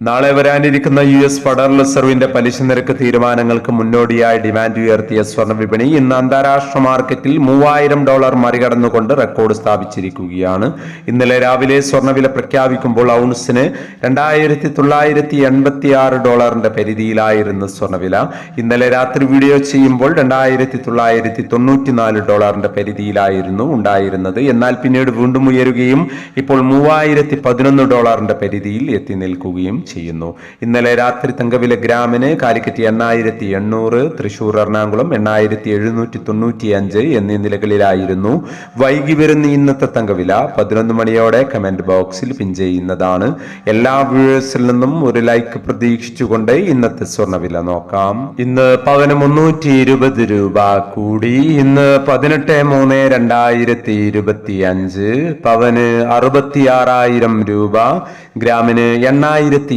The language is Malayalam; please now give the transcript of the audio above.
നാളെ വരാനിരിക്കുന്ന യു എസ് ഫെഡറൽ റിസർവിന്റെ പലിശ നിരക്ക് തീരുമാനങ്ങൾക്ക് മുന്നോടിയായി ഡിമാൻഡ് ഉയർത്തിയ സ്വർണ വിപണി ഇന്ന് അന്താരാഷ്ട്ര മാർക്കറ്റിൽ മൂവായിരം ഡോളർ മറികടന്നുകൊണ്ട് റെക്കോർഡ് സ്ഥാപിച്ചിരിക്കുകയാണ്. ഇന്നലെ രാവിലെ സ്വർണവില പ്രഖ്യാപിക്കുമ്പോൾ ഔൺസിന് രണ്ടായിരത്തി തൊള്ളായിരത്തി എൺപത്തി ആറ് ഡോളറിന്റെ പരിധിയിലായിരുന്നു സ്വർണവില ഇന്നലെ രാത്രി വീഡിയോ ചെയ്യുമ്പോൾ രണ്ടായിരത്തി തൊള്ളായിരത്തി തൊണ്ണൂറ്റിനാല് ഡോളറിന്റെ പരിധിയിലായിരുന്നു ഉണ്ടായിരുന്നത്. എന്നാൽ പിന്നീട് വീണ്ടും ഉയരുകയും ഇപ്പോൾ മൂവായിരത്തി പതിനൊന്ന് ഡോളറിന്റെ പരിധിയിൽ എത്തി നിൽക്കുകയും ചെയ്യുന്നു. ഇന്നലെ രാത്രി തങ്കവില ഗ്രാമിന് കാലിക്കറ്റ് എണ്ണായിരത്തി എണ്ണൂറ് തൃശൂർ എറണാകുളം എണ്ണായിരത്തി എഴുന്നൂറ്റി തൊണ്ണൂറ്റി അഞ്ച് എന്നീ നിലകളിലായിരുന്നു. വൈകി വരുന്ന ഇന്നത്തെ തങ്കവില പതിനൊന്ന് മണിയോടെ കമന്റ് ബോക്സിൽ പിൻ ചെയ്യുന്നതാണ്. എല്ലാ വ്യൂവേഴ്സിൽ നിന്നും ഒരു ലൈക്ക് പ്രതീക്ഷിച്ചുകൊണ്ട് ഇന്നത്തെ സ്വർണവില നോക്കാം. ഇന്ന് പവന് മുന്നൂറ്റി ഇരുപത് രൂപ കൂടി. ഇന്ന് പതിനെട്ട് മൂന്ന് രണ്ടായിരത്തി ഇരുപത്തി അഞ്ച് പവന് അറുപത്തി ആറായിരം രൂപ. ഗ്രാമിന് എണ്ണായിരത്തി